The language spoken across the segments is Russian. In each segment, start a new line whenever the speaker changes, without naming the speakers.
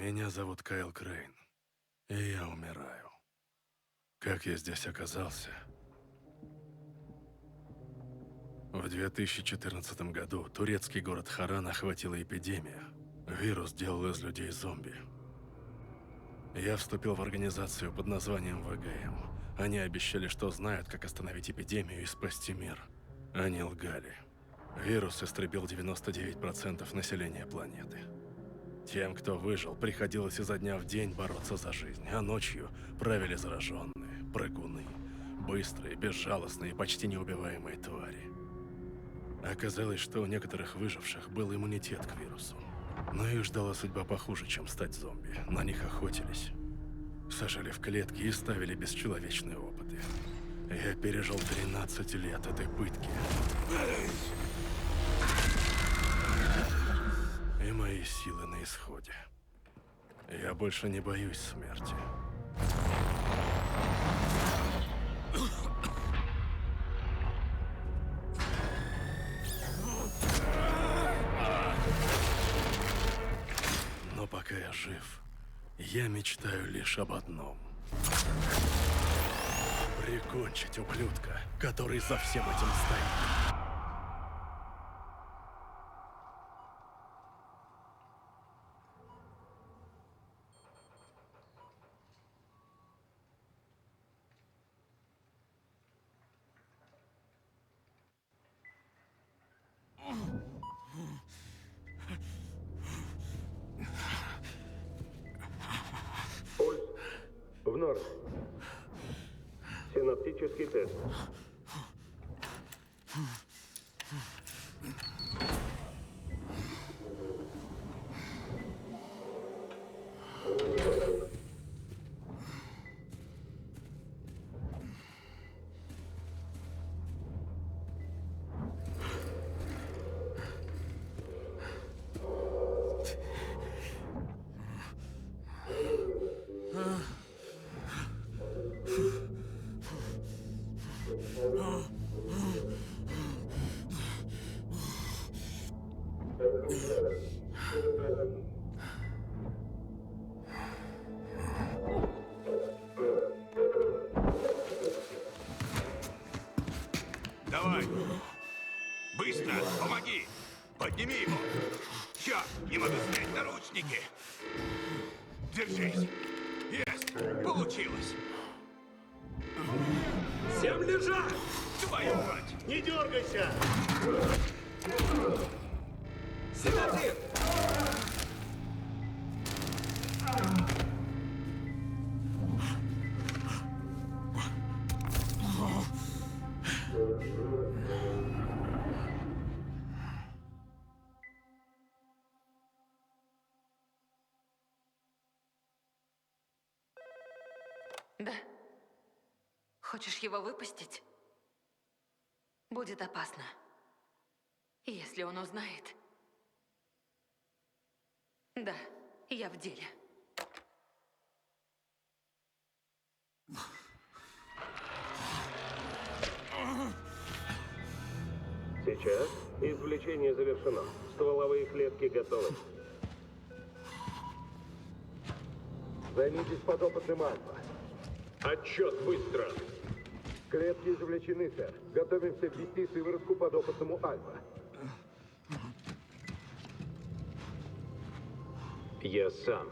Меня зовут Кайл Крейн, и я умираю. Как я здесь оказался? В 2014 году турецкий город Харан охватила эпидемия. Вирус делал из людей зомби. Я вступил в организацию под названием ВГМ. Они обещали, что знают, как остановить эпидемию и спасти мир. Они лгали. Вирус истребил 99% населения планеты. Тем, кто выжил, приходилось изо дня в день бороться за жизнь, а ночью правили зараженные, прыгуны, быстрые, безжалостные, почти неубиваемые твари. Оказалось, что у некоторых выживших был иммунитет к вирусу. Но их ждала судьба похуже, чем стать зомби. На них охотились. Сажали в клетки и ставили бесчеловечные опыты. Я пережил 13 лет этой пытки. И мои силы на исходе. Я больше не боюсь смерти. Но пока я жив, я мечтаю лишь об одном. Прикончить ублюдка, который за всем этим стоит.
В норме. Синаптический тест.
Thank you.
Всем лежать!
Твою мать!
Не дергайся!
Синатир!
Да. Хочешь его выпустить? Будет опасно. Если он узнает. Да, я в деле.
Сейчас извлечение завершено. Стволовые клетки готовы.
Займитесь подопытным Альфа.
Отчет быстро!
Клетки извлечены, сэр. Готовимся ввести сыворотку подопытному Альфа.
Я сам.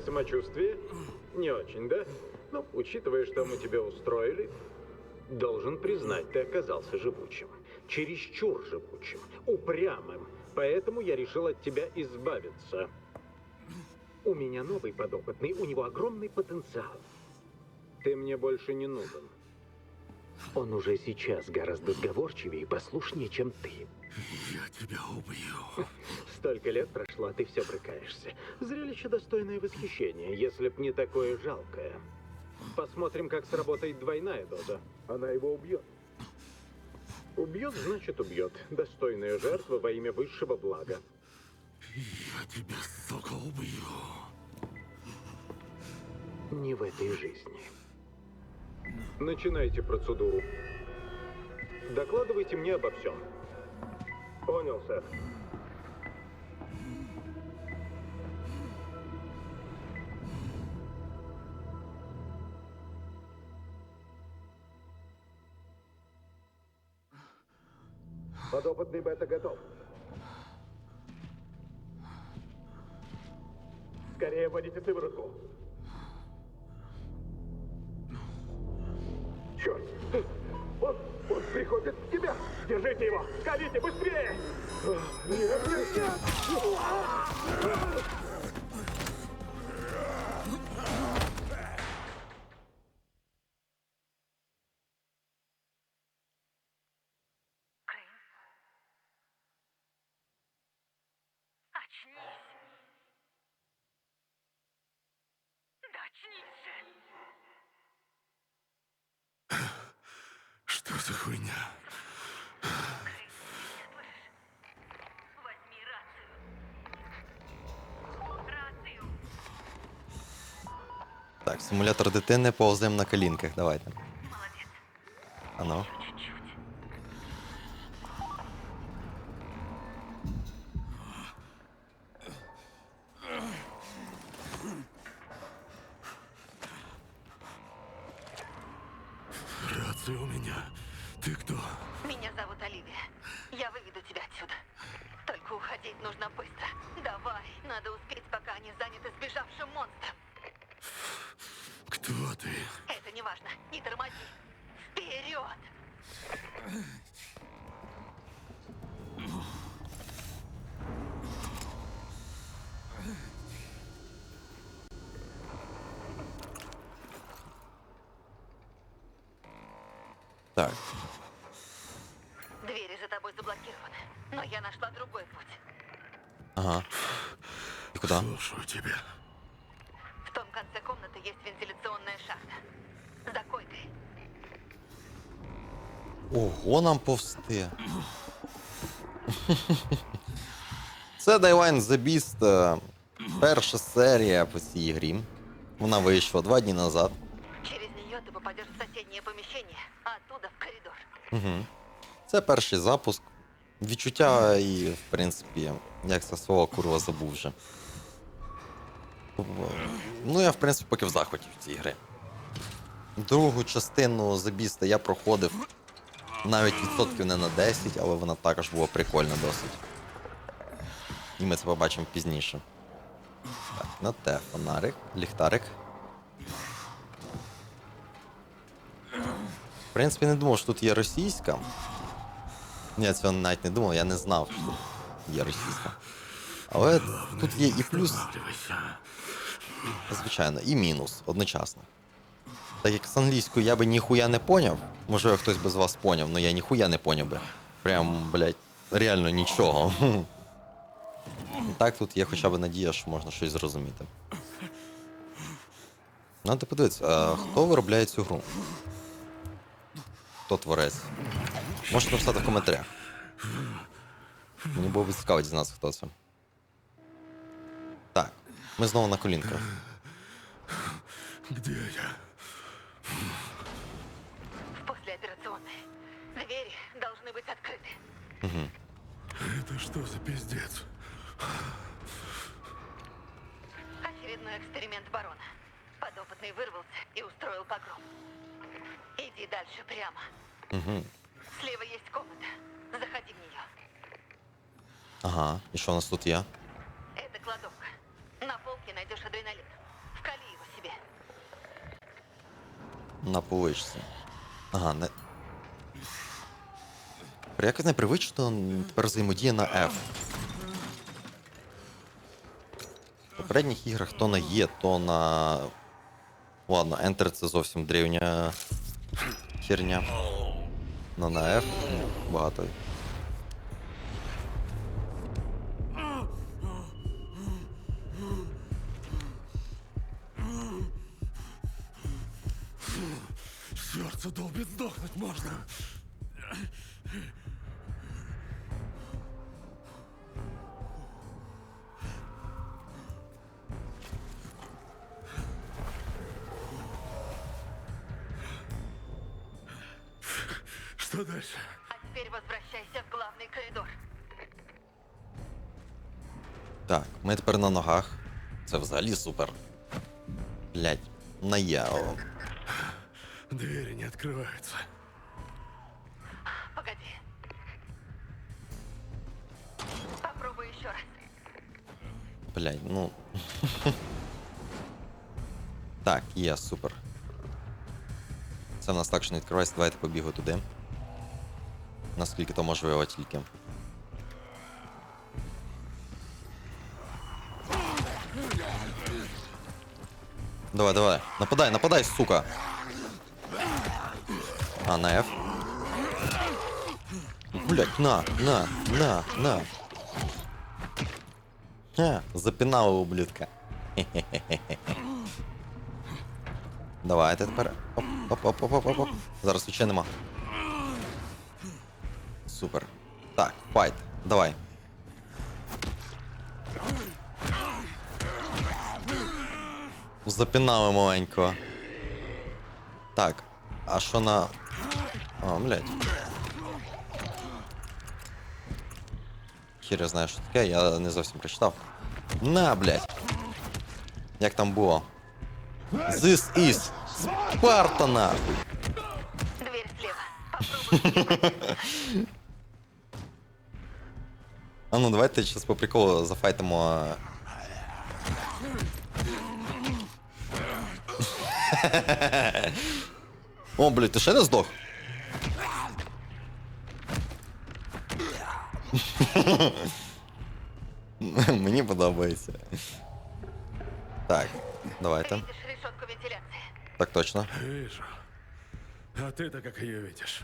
Как самочувствие? Не очень, да? Ну, учитывая, что мы тебе устроили, должен признать, ты оказался живучим. Чересчур живучим. Упрямым. Поэтому я решил от тебя избавиться. У меня новый подопытный, у него огромный потенциал. Ты мне больше не нужен. Он уже сейчас гораздо сговорчивее и послушнее, чем ты.
Я тебя убью.
Столько лет прошло, а ты все брыкаешься. Зрелище достойное восхищения, если б не такое жалкое. Посмотрим, как сработает двойная доза.
Она его убьет.
Убьет, значит убьет. Достойная жертва во имя высшего блага.
Я тебя, сука, убью.
Не в этой жизни. Начинайте процедуру. Докладывайте мне обо всем.
Понял, сэр. Подопытный бета готов. Скорее вводите сыворотку. Черт! Он, он приходит в тебя! Держите его! Скалите, быстрее! Нет, нет, нет!
За хуйня?
Так, симулятор дитини повземо на колінках. Давайте.
Молодец.
Так.
Двери за тобой заблокированы. Но я нашла другой путь.
Ага. І куди?
Слушаю тебя.
В том конце комнаты есть вентиляционная шахта. За койкой.
Ого, нам повсти. Це Dayline The Beast. е, Перша серія по цій грі. Вона вийшла два дні назад.
Оттуда в коридор.
Угу. Це перший запуск. Відчуття і, в принципі, як це слово курва забув вже. Ну, я, в принципі, поки в захваті в цій гри. Другу частину забіста я проходив навіть відсотків не на 10, але вона також була прикольна досить. І ми це побачимо пізніше. Так, на те фонарик, ліхтарик. В принципі, не думав, що тут є російська. Я цього навіть не думав, я не знав, що тут є російська. Але тут є і плюс, звичайно, і мінус одночасно. Так як з англійською я би ніхуя не поняв, можливо, хтось би з вас поняв, але я ніхуя не поняв би. Прям, блядь, реально нічого. Так тут є хоча б надія, що можна щось зрозуміти. Надо подивитися, а хто виробляє цю гру? Хто творець? Можете написати в коментарях. Мені було б цікаво дізнатися, хто це. Так, ми знову на колінках.
Где я?
В послеоперационной. Двери должны быть открыты.
Это что за пиздец?
Очередной эксперимент барона. Подопытный вырвался и устроил погром. Иди дальше прямо.
Угу.
Слева есть комната. Заходи в нее.
Ага, і що у нас тут є?
Это кладовка. На полке найдешь адреналин. Вкали его себе.
На поличці. Ага, не. Якось непривично тепер взаємодія на F. В попередніх іграх то на Е, то на. Ладно, Enter це зовсім древня херня. Но на F
ну, багато Что дальше?
А теперь возвращайся в главный коридор.
Так, ми тепер на ногах. Це взагалі супер. Блять, наяву.
Двери не открываются.
Погоди. Попробуй еще раз.
Блять, ну. так, є, супер. Це в нас так, що не відкривається, давайте побігу туди. Наскільки то можливо тільки. Давай, давай. Нападай, нападай, сука. А, на F. Блять, на, на, на, на. Ха, запінали ублюдка. Давайте тепер. Оп, оп, оп, оп, оп, оп, оп. Зараз свіча нема. Супер. Так, файт. Давай. Запінали маленького. Так. А що на. О, блядь. Хір я знаю, що таке, я не зовсім прочитав. На, блядь. Як там було? This is Sparta, нахуй.
Дверь слева. Попробуй.
А ну давайте сейчас по приколу зафайтимо. О, блядь, ти ще не здох? Мені подобається. Так, давайте.
Решетку вентиляции?
Так точно.
Вижу. А ты-то как ее видишь?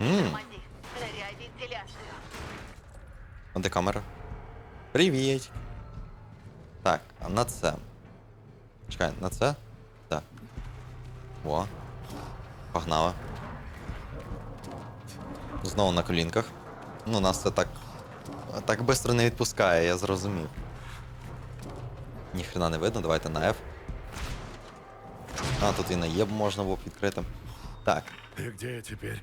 М,
Тормози. Ныряй в вентиляцию.
А де камера? Привіт. Так, а на це. Чекай, на це? Так. О. Погнала. Знову на колінках. Ну, нас це так. Так швидко не відпускає, я зрозумів. Ніхрена не видно, давайте на F. А, тут і на Е можна було б відкрити. Так.
И где я теперь?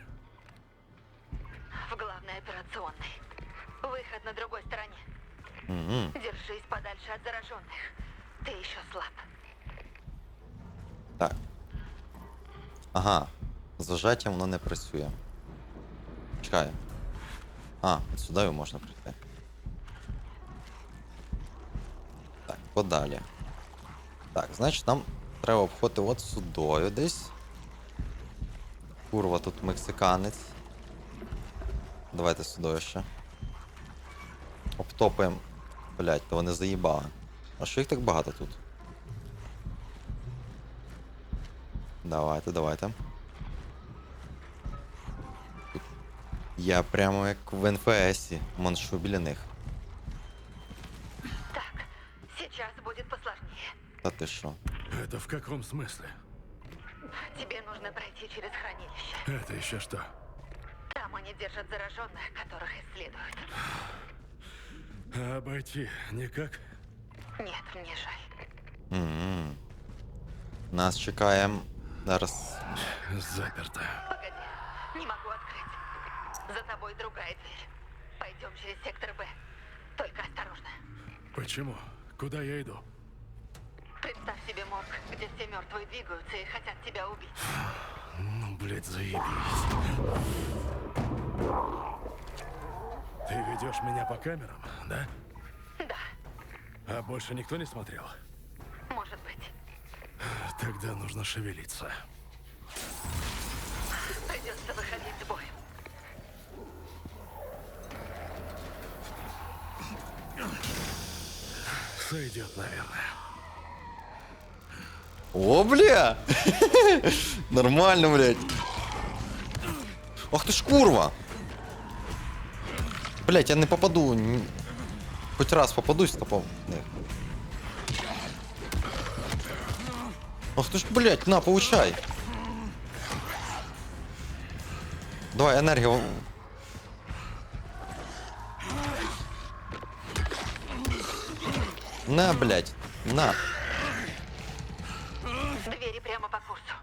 Зажаттям воно не працює. Чекай. А, сюди можна прийти. Так, подалі. Так, значить нам треба обходити от сюдою десь. Курва, тут мексиканець. Давайте сюди ще. Обтопаємо. Блять, то вони заїбали. А що їх так багато тут? Давайте, давайте. Я прямо як в НФСі, маншу біля них.
Так, сейчас будет посложнее.
Та ти що?
Это в каком смысле?
Тебе нужно пройти через хранилище.
Это еще что?
Там они держат зараженных, которых исследуют.
А обойти никак?
Нет, мне жаль.
М-м. Нас чекає зараз.
Заперто.
Погоди, не могу открыть. За тобой другая дверь. Пойдем через сектор Б. Только осторожно.
Почему? Куда я иду?
Представь себе морг, где все мертвые двигаются и хотят тебя убить.
Ну, блядь, заебись. Ты ведешь меня по камерам, да?
Да,
А больше никто не смотрел?
может быть.
Тогда нужно шевелиться. Сойдет, наверное.
О, бля! Нормально, блядь. Ах ти ж курва! Блять, я не попаду. Хоть раз попадусь, то по... не. Ах ти ж, блять, на, получай. Давай, енергію. На, блять, на.
Двери прямо по курсу.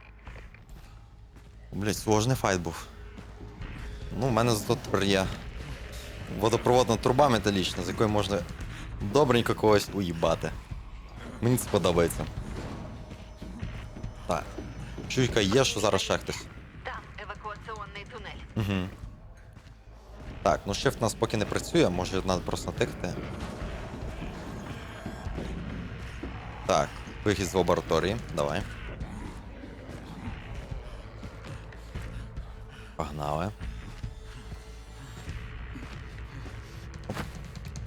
Блять, сложний файт був. Ну, в мене зато тепер є водопроводна труба металічна, з якої можна добренько когось уїбати. Мені це подобається. Так. Чуйка є, що зараз ще хтось.
Там эвакуационный туннель.
Угу. Так, ну shift у нас поки не працює, може треба просто натикати. Так, вихід з лабораторії, давай. Погнали.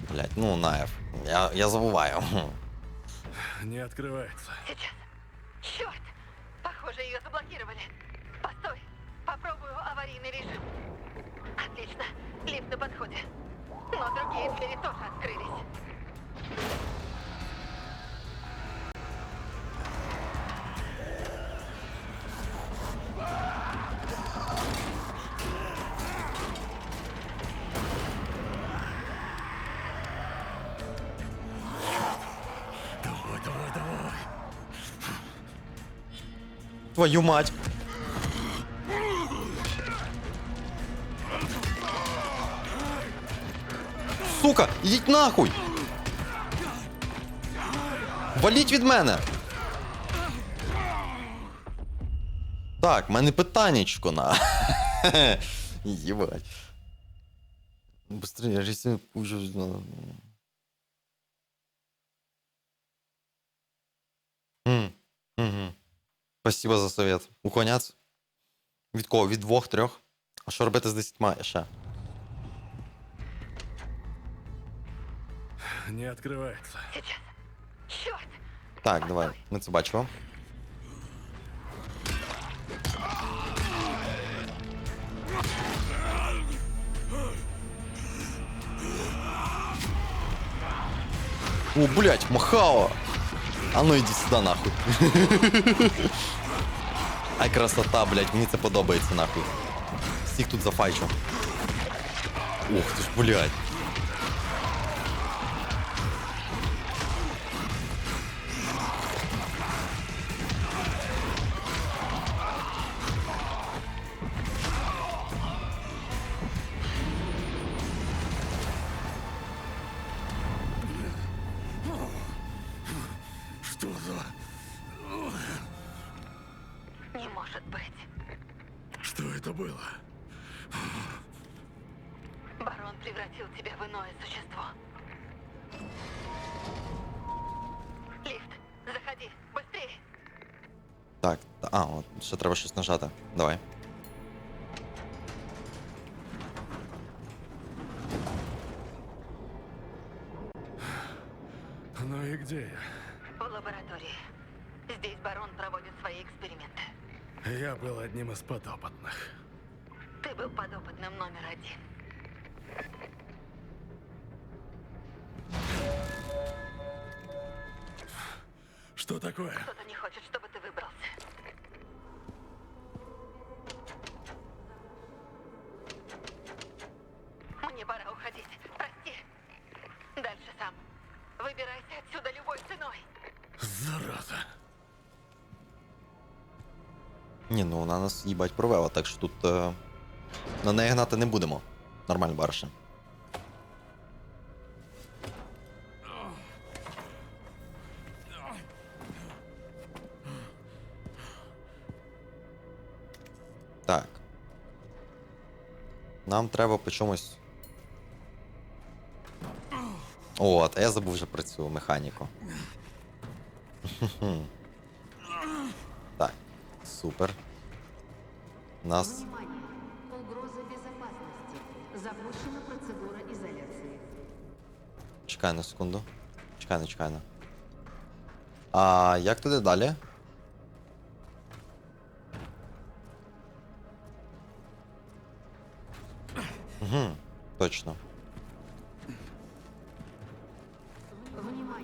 Блять, ну наф. Я, я забуваю.
Не открывается.
Сейчас. Черт! Похоже, ее заблокировали. Постой. Попробую аварийный режим. Отлично. Лифт на подходе. Но другие двери тоже открылись.
Твою мать! Сука, ідіть нахуй! Валіть від мене! Так, в мене питаннячко на. Єбать. Быстрее, я же себе уже... М, Спасибо за совет. Уклоняться? Від кого? Від двох-трьох? А що робити з десятьма ще?
Не открывается.
Сейчас. Черт!
Так, давай, ми це бачимо. О, блять, Махао! А ну іди сюди нахуй. Ай, красота, блять, мені це подобається нахуй. Всіх тут зафайчу. Ух ти ж, блять.
Может быть.
Что это было?
Барон превратил тебя в иное существо. Лифт, заходи, быстрее.
Так, та- а, от, ще треба щось нажати. Давай.
Ну и где
В лаборатории. Здесь барон проводит свои эксперименты.
я? Я был одним из подопытных.
Ты был подопытным номер один.
Что такое?
Кто-то не
Ні, ну вона нас їбать провела, так що тут е, на неї гнати не будемо. Нормально барше. Так. Нам треба по чомусь. От, я забув вже про цю механіку. Так, супер. нас. Чекай на секунду. Чекай на чекай на. А як туди далі? Угу, точно.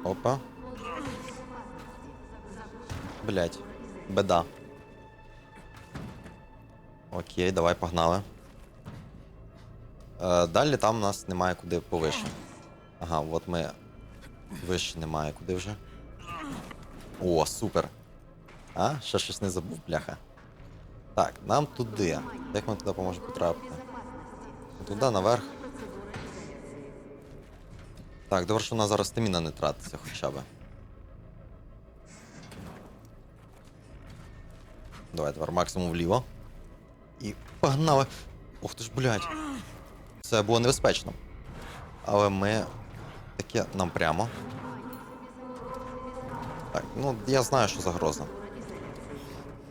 Опа. Блять. Беда. Окей, давай погнали. Е, далі там у нас немає куди повище. Ага, от ми. Вище немає куди вже. О, супер. А, ще щось не забув, бляха. Так, нам туди. Як ми туди поможемо потрапити? Туди наверх. Так, добре, що у нас зараз стаміна не тратиться хоча б. Давай, тепер максимум вліво. І погнали. Ух ти ж, блядь. Це було небезпечно. Але ми. Таке нам прямо. Так, ну я знаю, що загроза.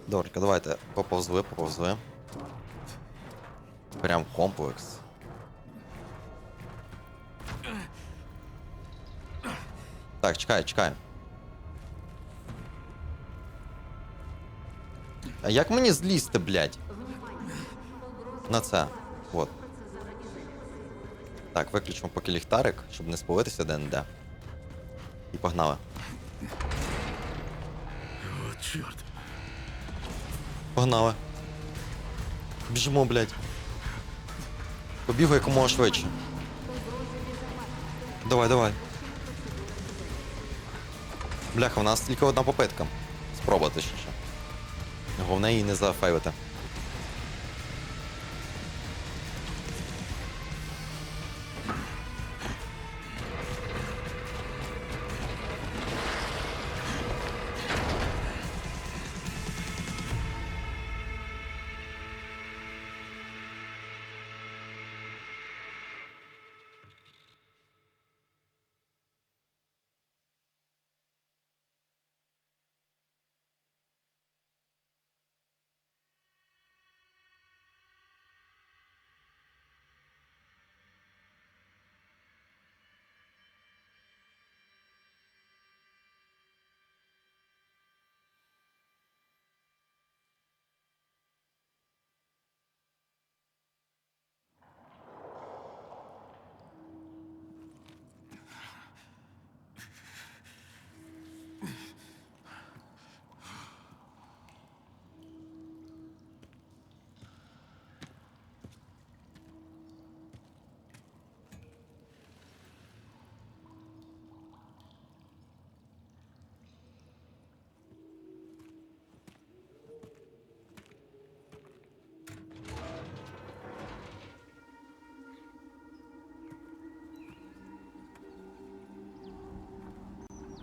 Добренько, давайте поповзли, поповзли. Прям комплекс. Так, чекай, чекай. А як мені злізти, блядь? На це. От. Так, виключимо поки ліхтарик, щоб не спалитися де-не-де. І погнали.
Вот черт.
Погнали. Біжимо, блядь. Побігу якомога швидше. Давай, давай. Бляха, у нас тільки одна попитка. Спробувати ще. ще. Головне її не зафейлити.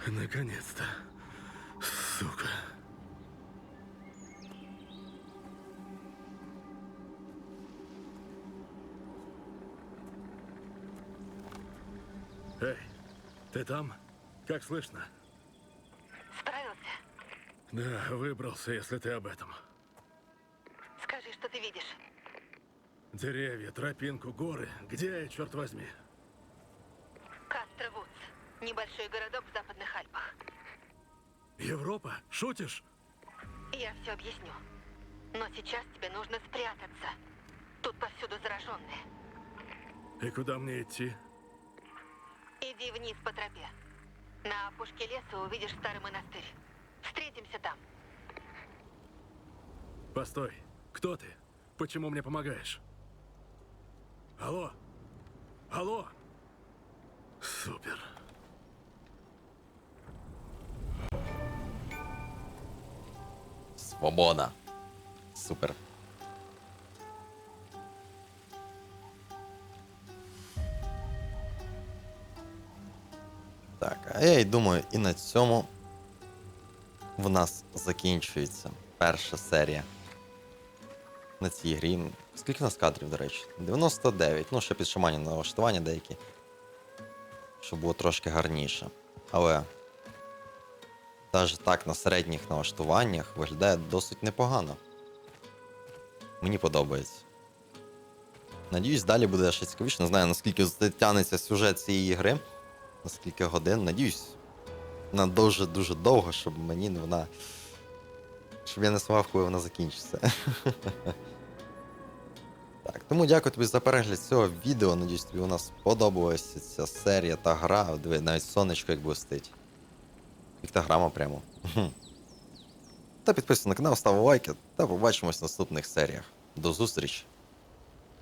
Наконец-то. Сука. Эй, ты там? Как слышно?
Справился?
Да, выбрался, если ты об этом.
Скажи, что ты видишь.
Деревья, тропинку, горы. Где я, черт возьми?
Кастро Вудс. Небольшой городок.
Европа? Шутишь?
Я все объясню. Но сейчас тебе нужно спрятаться. Тут повсюду зараженные.
И куда мне идти?
Иди вниз по тропе. На опушке леса увидишь старый монастырь. Встретимся там.
Постой. Кто ты? Почему мне помогаешь? Алло? Алло? Супер.
Свобода. Супер. Так, а я й думаю, і на цьому в нас закінчується перша серія на цій грі. Скільки в нас кадрів, до речі? 99. Ну, ще підшамані налаштування деякі. Щоб було трошки гарніше. Але навіть так на середніх налаштуваннях виглядає досить непогано. Мені подобається. Надіюсь, далі буде ще цікавіше. Не знаю, наскільки затягнеться сюжет цієї гри, наскільки годин. Надіюсь, на дуже-дуже довго, щоб мені вона. Щоб я не сумав, коли вона закінчиться. Так, тому дякую тобі за перегляд цього відео. Надіюсь, тобі у нас сподобалася ця серія та гра. Диви, навіть сонечко як блистить. Піктограма прямо. Мгм. Та підписуйся на канал, став лайки та побачимось в наступних серіях. До зустрічі!